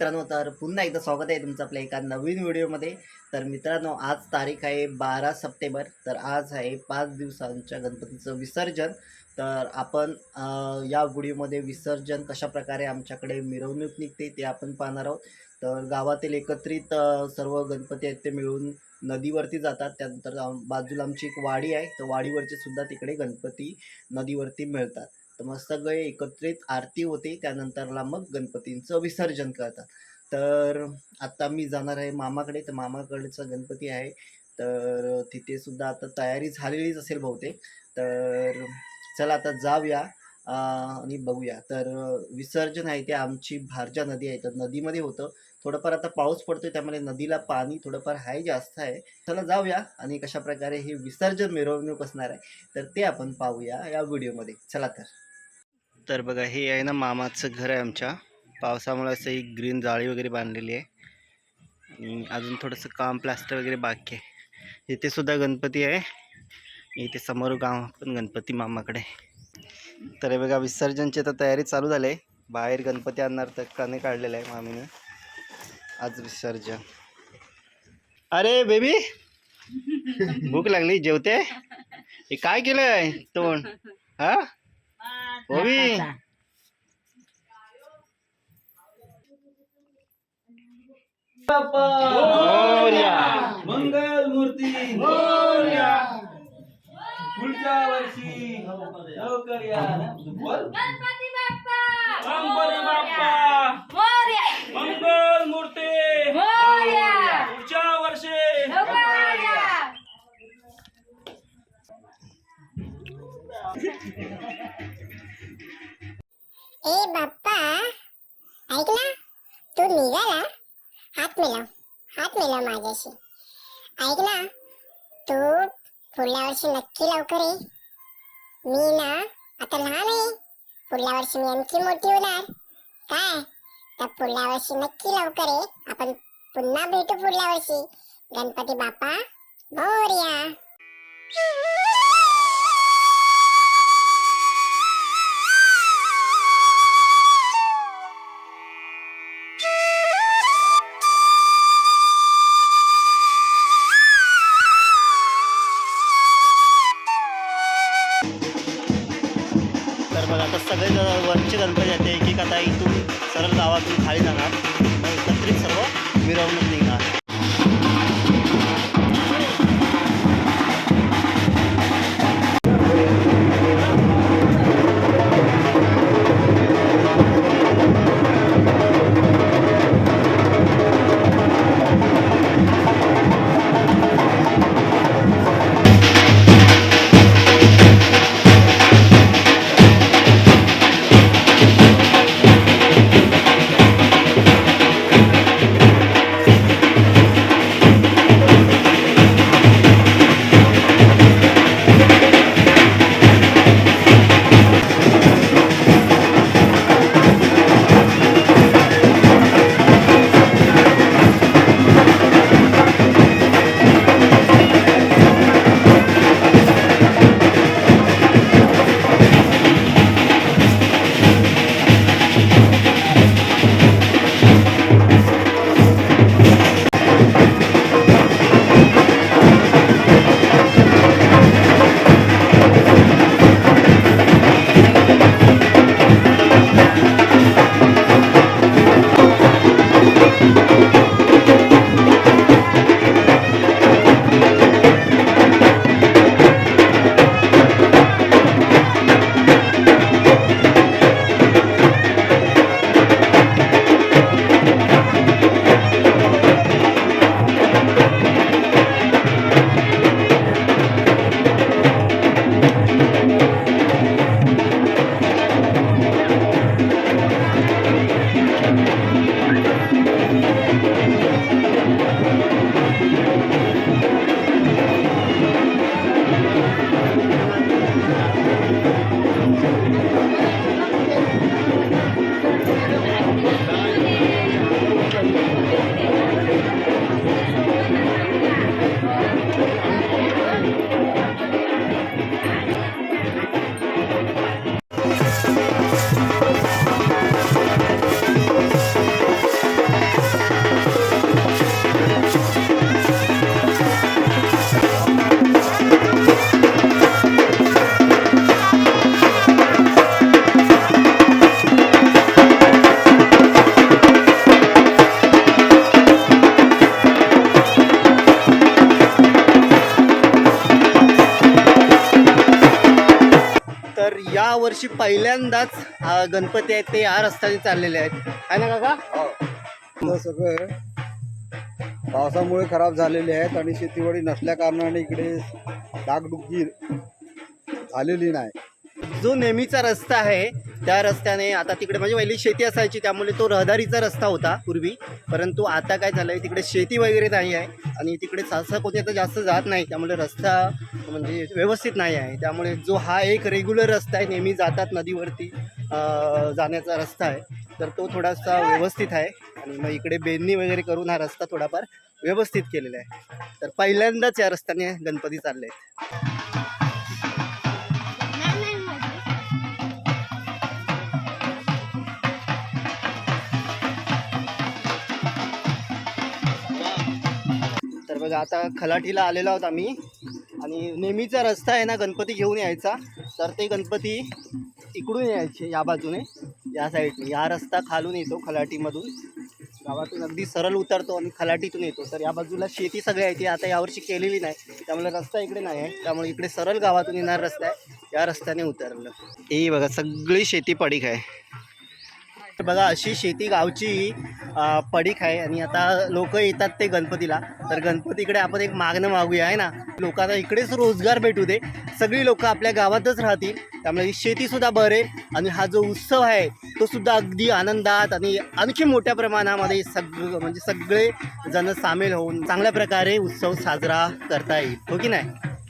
मित्रांनो तर पुन्हा एकदा स्वागत आहे तुमचं आपल्या एका नवीन व्हिडिओमध्ये. तर मित्रांनो आज तारीख आहे बारा सप्टेंबर तर आज आहे पाच दिवसांच्या गणपतीचं विसर्जन. तर आपण या व्हिडिओमध्ये विसर्जन कशाप्रकारे आमच्याकडे मिरवणूक निघते ते आपण पाहणार आहोत. तर गावातील एकत्रित सर्व गणपती आहेत ते मिळून नदीवरती जातात. त्यानंतर बाजूला आमची एक वाडी आहे तर वाडीवरचे सुद्धा तिकडे गणपती नदीवरती मिळतात. तर मग सगळे एकत्रित आरती होते त्यानंतरला मग गणपतींचं विसर्जन करतात. तर आता मी जाणार आहे मामाकडे तर मामाकडचा गणपती आहे. तर तिथे सुद्धा आता तयारी झालेलीच असेल बहुतेक. तर चला आता जाऊया आणि बघूया. तर विसर्जन आहे ते आमची भारजा नदी आहे. तर नदीमध्ये होतं. थोडंफार आता पाऊस पडतोय त्यामुळे नदीला पाणी थोडंफार आहे जास्त आहे. चला जाऊया आणि कशा प्रकारे हे विसर्जन मिरवणूक असणार आहे तर ते आपण पाहूया या व्हिडिओमध्ये. चला तर. तर बघा हे आहे ना मामाचं घर आहे आमच्या. पावसामुळे असं ही ग्रीन जाळी वगैरे बांधलेली आहे. अजून थोडंसं काम प्लास्टर वगैरे बाकी आहे. इथे सुद्धा गणपती आहे. इथे समोर गाव पण गणपती मामाकडे. तर बघा विसर्जनची आता तयारी चालू झाली. आहे बाहेर गणपती आणणार तर काने काढलेलं आहे मामीने. आज विसर्जन. अरे बेबी भूक लागली जेवते? हे काय केलंय तोंड? हा? ओवी मोरया. मंगल मूर्ती. पुढच्या वर्षी लवकर या. बोल. गणपती बाप्पा. गणपती बाप्पा. मोरया मंगल मूर्ती. माझ्याशी ऐक ना तू पुढल्या वर्षी नक्की लवकर ये. मी ना आता लहान आहे. पुढल्या वर्षी मी आणखी मोठी होणार. काय? तर पुढल्या वर्षी नक्की लवकर ये. आपण पुन्हा भेटू पुढल्या वर्षी. गणपती बाप्पा मोरया. वर्षी पहिल्यांदाच अ, गणपती आहेत ते या रस्त्याने चाललेले आहेत. आहे ना काका? आता सगळं पावसामुळे खराब झालेले आहेत आणि शेतीवाडी नसल्या कारणाने इकडे डागडुगी झालेली नाही. जो नेहमीचा रस्ता आहे त्या रस्त्याने आता तिकडे म्हणजे पहिली शेती असायची त्यामुळे तो रहदारीचा रस्ता होता पूर्वी. परंतु आता काय झालं आहे तिकडे शेती वगैरे नाही आहे आणि तिकडे सहसा कोणी आता जास्त जात नाही त्यामुळे रस्ता म्हणजे व्यवस्थित नाही आहे. त्यामुळे जो हा एक रेग्युलर रस्ता आहे नेहमी जातात नदीवरती जाण्याचा रस्ता आहे. तर तो थोडासा व्यवस्थित आहे आणि मग इकडे बेंदणी वगैरे करून हा रस्ता थोडाफार व्यवस्थित केलेला आहे. तर पहिल्यांदाच या रस्त्याने गणपती चालले आहेत बघा आता खलाठीला आलेलो आहोत आम्ही. आणि नेहमीचा रस्ता आहे ना गणपती घेऊन यायचा. तर ते गणपती इकडून यायचे या बाजूने या साईडने. या रस्ता खालून येतो खलाटीमधून गावातून अगदी सरळ उतरतो आणि खलाटीतून येतो. तर या बाजूला शेती सगळी आहे ती आता यावर्षी केलेली नाही. त्यामुळे रस्ता इकडे नाही आहे. त्यामुळे इकडे सरळ गावातून येणार रस्ता आहे. या रस्त्याने उतरलं. हे बघा सगळी शेती पडीक आहे. बघा अशी शेती गावची पडीक आहे आणि आता लोक येतात ते गणपतीला. तर गणपतीकडे आपण एक मागणं मागूया आहे ना? लोकांना इकडेच रोजगार भेटू दे. सगळी लोक आपल्या गावातच राहतील. त्यामुळे शेतीसुद्धा बरे आणि हा जो उत्सव आहे तो सुद्धा अगदी आनंदात आणि आणखी मोठ्या प्रमाणामध्ये सग म्हणजे सगळे जण सामील होऊन चांगल्या प्रकारे उत्सव साजरा करता येईल. हो की नाही?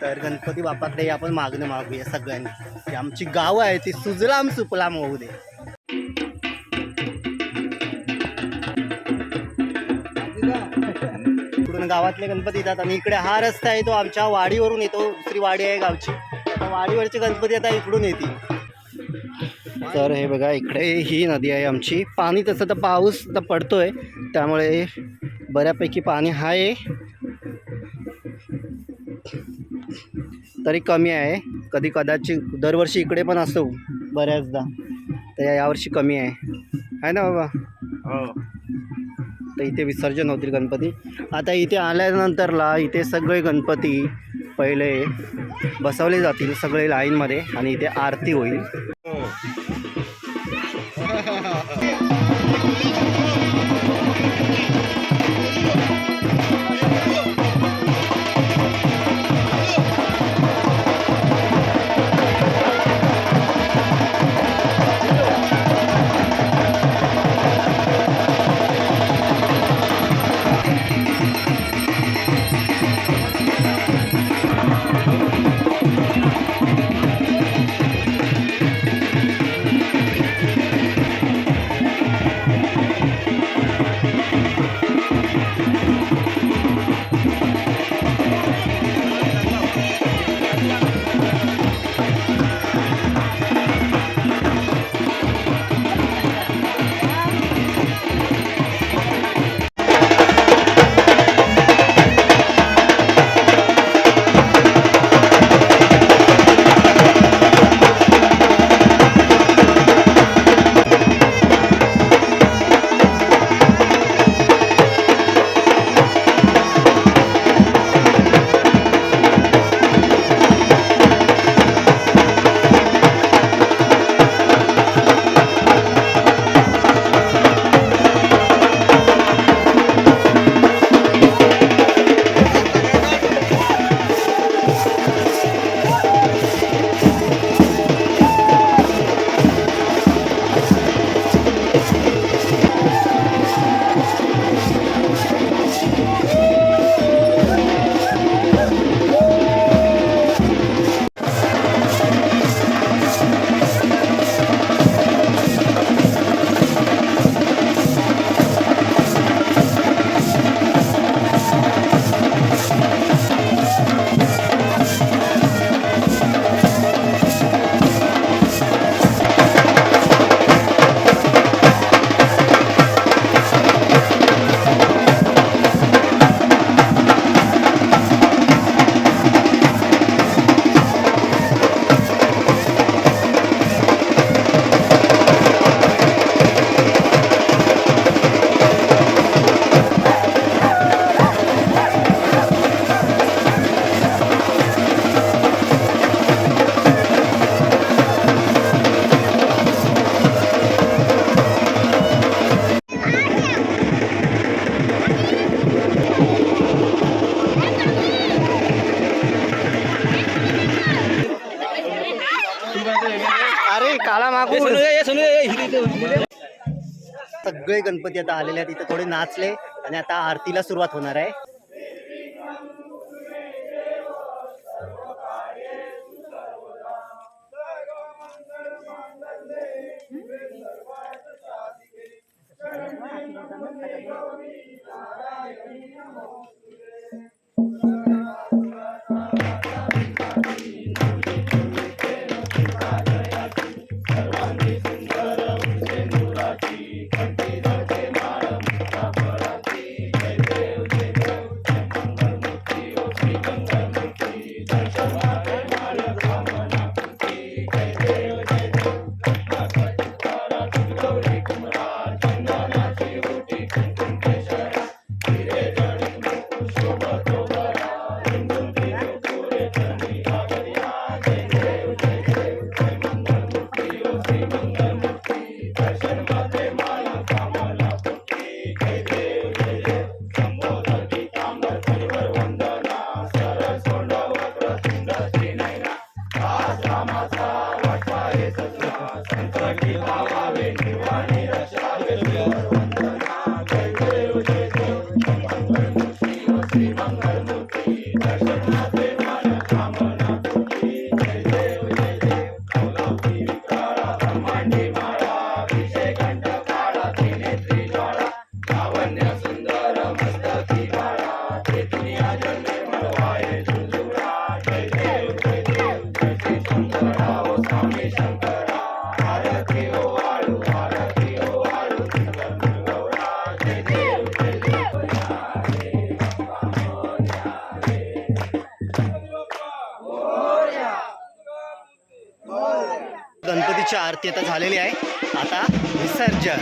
तर गणपती बाप्पाकडे आपण मागणं मागूया सगळ्यांनी. आमची गावं आहे ती सुजलाम सुपलाम होऊ दे. इकडून गावातले गणपती येतात आणि इकडे हा रस्ता आहे तो आमच्या वाडीवरून येतो. दुसरी वाडी आहे गावची. वाडीवरचे गणपती आता इकडून येतील. तर हे बघा इकडे ही नदी आहे आमची. पाणी तसं तर पाऊस तर पडतोय. त्यामुळे बऱ्यापैकी पाणी आहे. तरी कमी आहे. कधी कदाचित दरवर्षी इकडे पण असतो बऱ्याचदा. तर यावर्षी कमी आहे. आहे ना बाबा? हो. तर इथे विसर्जन होतील गणपती. आता इथे आल्यानंतरला इथे सगळे गणपती पहिले बसवले जातील सगळे लाईनमध्ये आणि इथे आरती होईल. सगळे गणपती आता आलेले आहेत. इथे थोडे नाचले आणि आता आरतीला सुरुवात होणार आहे. Gracias. गणपतीची आरती आता झालेली आहे. आता विसर्जन.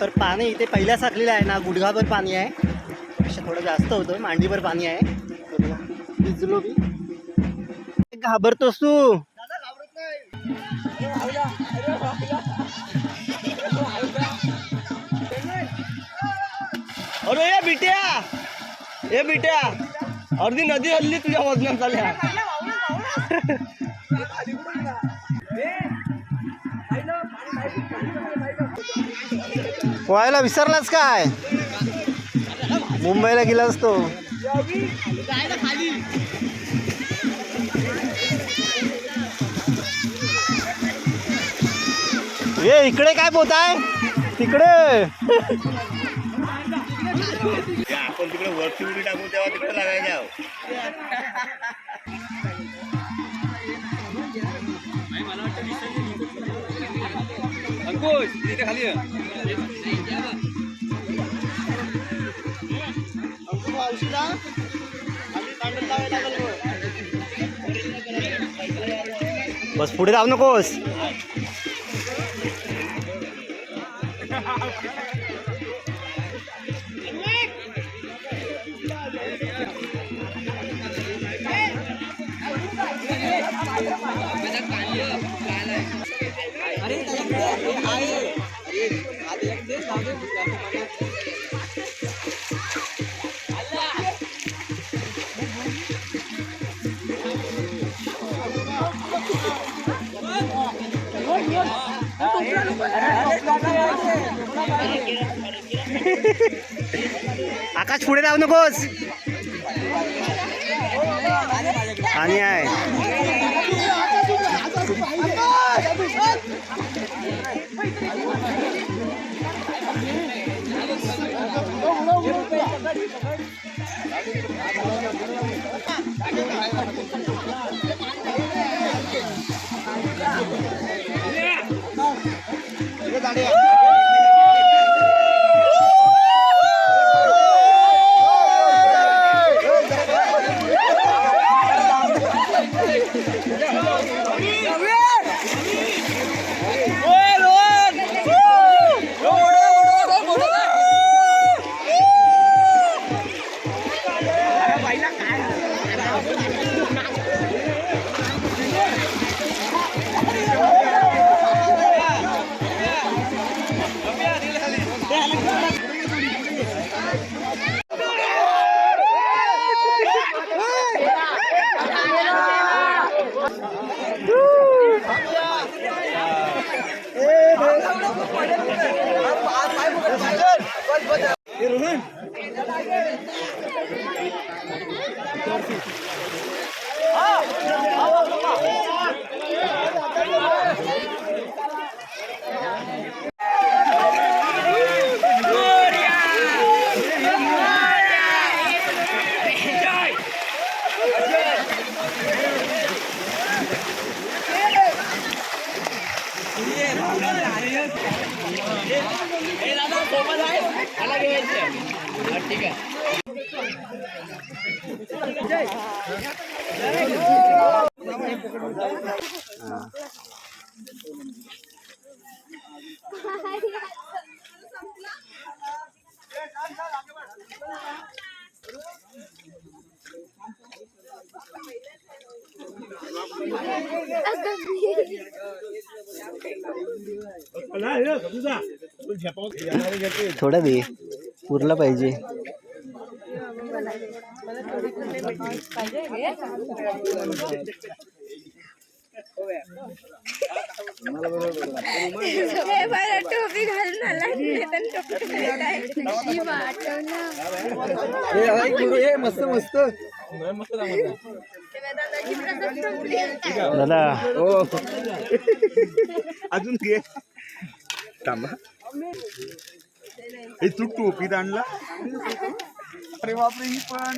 तर पाणी इथे पहिल्या साखलेलं आहे ना गुडघाभर पाणी आहे. पेक्षा थोडं जास्त होतं मांडीभर पाणी आहे. भिजलो मी. घाबरतोस तू. अरे ये बिट्या. ये बिट्या. अर्धी नदी हल्ली तुझ्या वजनात झाल्या पोहायला विसरलाच काय? मुंबईला गेला असतो ए इकडे काय पोत आहे? तिकडे. आपण तिकडे वरती उडी टाकू तेव्हा तिकडे लागायच्या अंकुश तिथे खाली बस पुढे जाऊ नकोस. आकाश पुढे जाऊ नकोस आणि आहे 大力 पाय सोबत आहे. त्याला घ्यायचं ठीक आहे. थोडं दे पुरला पाहिजे. टोपी घालून आला मस्त मस्त. दादा. अजून घे. थांबा. हे तू टोपीत आणला? अरे बापरे ही पण.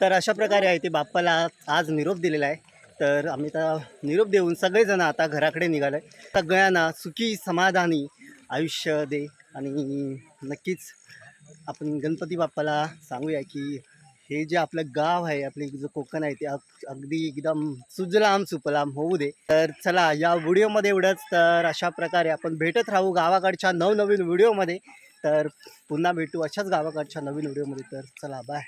तर अशा प्रकारे आहे ते बाप्पाला आज निरोप दिलेला आहे. तर आम्ही आता निरोप देऊन सगळेजण आता घराकडे निघालो आहे सगळ्यांना सुखी समाधानी आयुष्य दे. आणि नक्कीच आपण गणपती बाप्पाला सांगूया की हे जे आपलं गाव आहे आपले जो कोकण आहे ते अग- अगदी एकदम सुजलाम सुपलाम होऊ दे. तर चला या व्हिडिओमध्ये एवढंच. तर अशा प्रकारे आपण भेटत राहू गावाकडच्या नवनवीन व्हिडिओमध्ये. तर पुन्हा भेटू अशाच गावाकडच्या नवीन व्हिडिओमध्ये. तर चला बाय